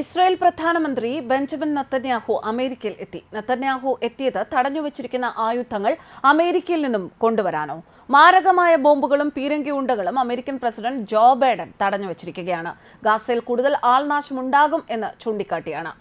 Israel പ്രധാനമന്ത്രി Benjamin Netanyahu അമേരിക്കയിൽ എത്തി. നത്തന്യാഹു എത്തിയത് തടഞ്ഞുവച്ചിരിക്കുന്ന ആയുധങ്ങൾ അമേരിക്കയിൽ നിന്നും കൊണ്ടുവരാനോ മാരകമായ ബോംബുകളും പീരങ്കിയുണ്ടകളും അമേരിക്കൻ പ്രസിഡന്റ് ജോ ബൈഡൻ തടഞ്ഞുവച്ചിരിക്കുകയാണ്. ഗാസയിൽ കൂടുതൽ ആൾനാശമുണ്ടാകും എന്ന് ചൂണ്ടിക്കാട്ടിയാണ്.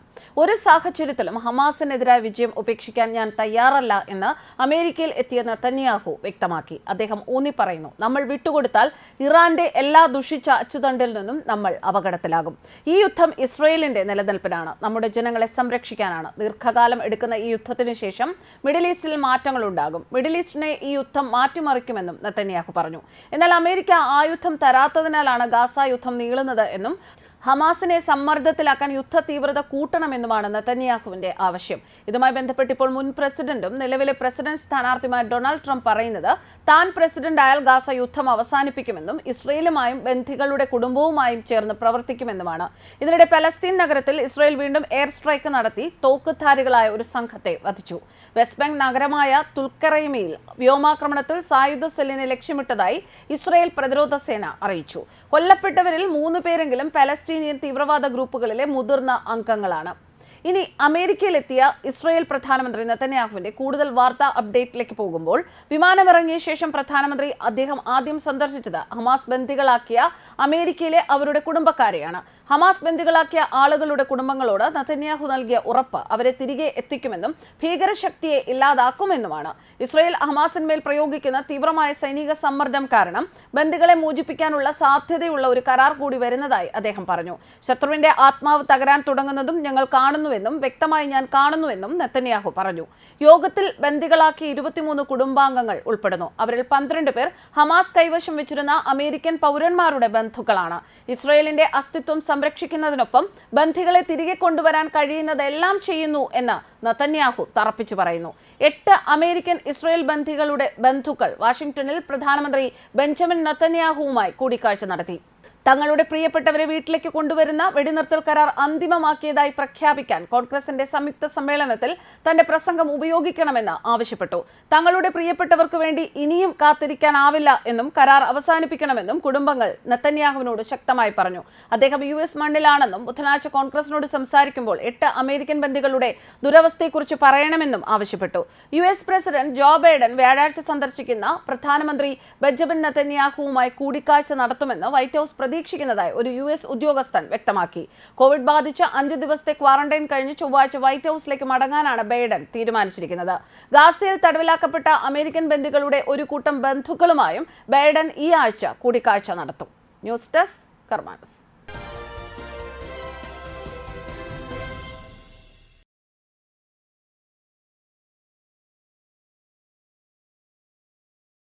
ഒരു സാഹചര്യത്തിലും ഹമാസിനെതിരായ വിജയം ഉപേക്ഷിക്കാൻ ഞാൻ തയ്യാറല്ല എന്ന് അമേരിക്കയിൽ എത്തിയ നത്തന്യാഹു വ്യക്തമാക്കി. അദ്ദേഹം ഊന്നി പറയുന്നു നമ്മൾ വിട്ടുകൊടുത്താൽ ഇറാന്റെ എല്ലാ ദുഷിച്ച അച്ചുതണ്ടിൽ നിന്നും നമ്മൾ അപകടത്തിലാകും. ഈ യുദ്ധം ഇസ്രയേലിന്റെ നിലനിൽപ്പിനാണ്. നമ്മുടെ ജനങ്ങളെ സംരക്ഷിക്കാനാണ്. ദീർഘകാലം എടുക്കുന്ന ഈ യുദ്ധത്തിന് ശേഷം മിഡിൽ ഈസ്റ്റിൽ മാറ്റങ്ങൾ ഉണ്ടാകും. മിഡിൽ ഈസ്റ്റിനെ ഈ യുദ്ധം മാറ്റിമറിക്കുമെന്നും നത്തന്യാഹു പറഞ്ഞു. എന്നാൽ അമേരിക്ക ആ യുദ്ധം തരാത്തതിനാലാണ് ഗാസ യുദ്ധം നീളുന്നത് എന്നും ഹമാസിനെ സമ്മർദ്ദത്തിലാക്കാൻ യുദ്ധ തീവ്രത കൂട്ടണമെന്നുമാണ് നെതന്യാഹുവിന്റെ ആവശ്യം. ഇതുമായി ബന്ധപ്പെട്ട് ഇപ്പോൾ മുൻ പ്രസിഡന്റും നിലവിലെ പ്രസിഡന്റ് സ്ഥാനാർത്ഥിയുമായ ഡൊണാൾഡ് ട്രംപ് പറയുന്നത് താൻ പ്രസിഡന്റ് ആയാൽ ഗാസ യുദ്ധം അവസാനിപ്പിക്കുമെന്നും ഇസ്രയേലുമായും ബന്ധികളുടെ കുടുംബവുമായും ചേർന്ന് പ്രവർത്തിക്കുമെന്നുമാണ്. ഇതിനിടെ പലസ്തീൻ നഗരത്തിൽ ഇസ്രയേൽ വീണ്ടും എയർ സ്ട്രൈക്ക് നടത്തി തോക്കുധാരികളായ ഒരു സംഘത്തെ വധിച്ചു. വെസ്റ്റ് ബാങ്ക് നഗരമായ തുൽക്കറൈമയിൽ വ്യോമാക്രമണത്തിൽ സായുധ സെല്ലിനെ ലക്ഷ്യമിട്ടതായി ഇസ്രയേൽ പ്രതിരോധ സേന അറിയിച്ചു. കൊല്ലപ്പെട്ടവരിൽ മൂന്ന് പേരെങ്കിലും പലസ്തീനിയൻ തീവ്രവാദ ഗ്രൂപ്പുകളിലെ മുതിർന്ന അംഗങ്ങളാണ്. ഇനി അമേരിക്കയിലെത്തിയ ഇസ്രായേൽ പ്രധാനമന്ത്രി നെതന്യാഹുവിന്റെ കൂടുതൽ വാർത്താ അപ്ഡേറ്റിലേക്ക് പോകുമ്പോൾ വിമാനമിറങ്ങിയ ശേഷം പ്രധാനമന്ത്രി അദ്ദേഹം ആദ്യം സന്ദർശിച്ചത് ഹമാസ് ബന്ദികളാക്കിയ അമേരിക്കയിലെ അവരുടെ കുടുംബക്കാരെയാണ്. ഹമാസ് ബന്ദികളാക്കിയ ആളുകളുടെ കുടുംബങ്ങളോട് നെതന്യാഹു നൽകിയ ഉറപ്പ് അവരെ തിരികെ എത്തിക്കുമെന്നും ഭീകരശക്തിയെ ഇല്ലാതാക്കുമെന്നുമാണ്. ഇസ്രയേൽ ഹമാസിന്മേൽ പ്രയോഗിക്കുന്ന തീവ്രമായ സൈനിക സമ്മർദ്ദം കാരണം ബന്ദികളെ മോചിപ്പിക്കാനുള്ള സാധ്യതയുള്ള ഒരു കരാർ കൂടി വരുന്നതായി അദ്ദേഹം പറഞ്ഞു. ശത്രുവിന്റെ ആത്മാവ് തകരാൻ തുടങ്ങുന്നതും ഞങ്ങൾ കാണുന്നുവെന്നും വ്യക്തമായി ഞാൻ കാണുന്നുവെന്നും നെത്തന്യാഹു പറഞ്ഞു. യോഗത്തിൽ ബന്ദികളാക്കിയ ഇരുപത്തിമൂന്ന് കുടുംബാംഗങ്ങൾ ഉൾപ്പെടുന്നു. അവരിൽ പന്ത്രണ്ട് പേർ ഹമാസ് കൈവശം വെച്ചിരുന്ന അമേരിക്കൻ പൗരന്മാരുടെ ബന്ധുക്കളാണ്. ഇസ്രയേലിന്റെ അസ്തിത്വം സംരക്ഷിക്കുന്നതിനൊപ്പം ബന്ധികളെ തിരികെ കൊണ്ടുവരാൻ കഴിയുന്നതെല്ലാം ചെയ്യുന്നു എന്ന് നത്തന്യാഹു തറപ്പിച്ചു പറയുന്നു. എട്ട് അമേരിക്കൻ ഇസ്രയേൽ ബന്ധികളുടെ ബന്ധുക്കൾ വാഷിംഗ്ടണിൽ പ്രധാനമന്ത്രി ബെഞ്ചമിൻ നത്തന്യാഹുവുമായി കൂടിക്കാഴ്ച നടത്തി. തങ്ങളുടെ പ്രിയപ്പെട്ടവരെ വീട്ടിലേക്ക് കൊണ്ടുവരുന്ന വെടിനിർത്തൽ കരാർ അന്തിമമാക്കിയതായി പ്രഖ്യാപിക്കാൻ കോൺഗ്രസിന്റെ സംയുക്ത സമ്മേളനത്തിൽ തന്റെ പ്രസംഗം ഉപയോഗിക്കണമെന്ന് ആവശ്യപ്പെട്ടു. തങ്ങളുടെ പ്രിയപ്പെട്ടവർക്ക് വേണ്ടി ഇനിയും കാത്തിരിക്കാനാവില്ല എന്നും കരാർ അവസാനിപ്പിക്കണമെന്നും കുടുംബങ്ങൾ നെത്തന്യാഹുവിനോട് ശക്തമായി പറഞ്ഞു. അദ്ദേഹം യു എസ് മണ്ണിലാണെന്നും ബുധനാഴ്ച കോൺഗ്രസിനോട് സംസാരിക്കുമ്പോൾ എട്ട് അമേരിക്കൻ ബന്ധികളുടെ ദുരവസ്ഥയെക്കുറിച്ച് പറയണമെന്നും ആവശ്യപ്പെട്ടു. U S president Joe Biden വ്യാഴാഴ്ച സന്ദർശിക്കുന്ന പ്രധാനമന്ത്രി ബെഞ്ചമിൻ നെതന്യാഹുവുമായി കൂടിക്കാഴ്ച നടത്തുമെന്ന് വൈറ്റ് ഹൌസ് പ്രതീക്ഷിക്കുന്നതായി ഒരു യു എസ് ഉദ്യോഗസ്ഥൻ വ്യക്തമാക്കി. കോവിഡ് ബാധിച്ച് അഞ്ച് ദിവസത്തെ ക്വാറന്റൈൻ കഴിഞ്ഞ് ചൊവ്വാഴ്ച വൈറ്റ് ഹൌസിലേക്ക് മടങ്ങാനാണ് ബൈഡൻ തീരുമാനിച്ചിരിക്കുന്നത്. ഗാസയിൽ തടവിലാക്കപ്പെട്ട അമേരിക്കൻ ബന്ധുക്കളുടെ ഒരു കൂട്ടം ബന്ധുക്കളുമായും ബൈഡൻ ഈ ആഴ്ച കൂടിക്കാഴ്ച നടത്തും. News desk കർമാനസ്.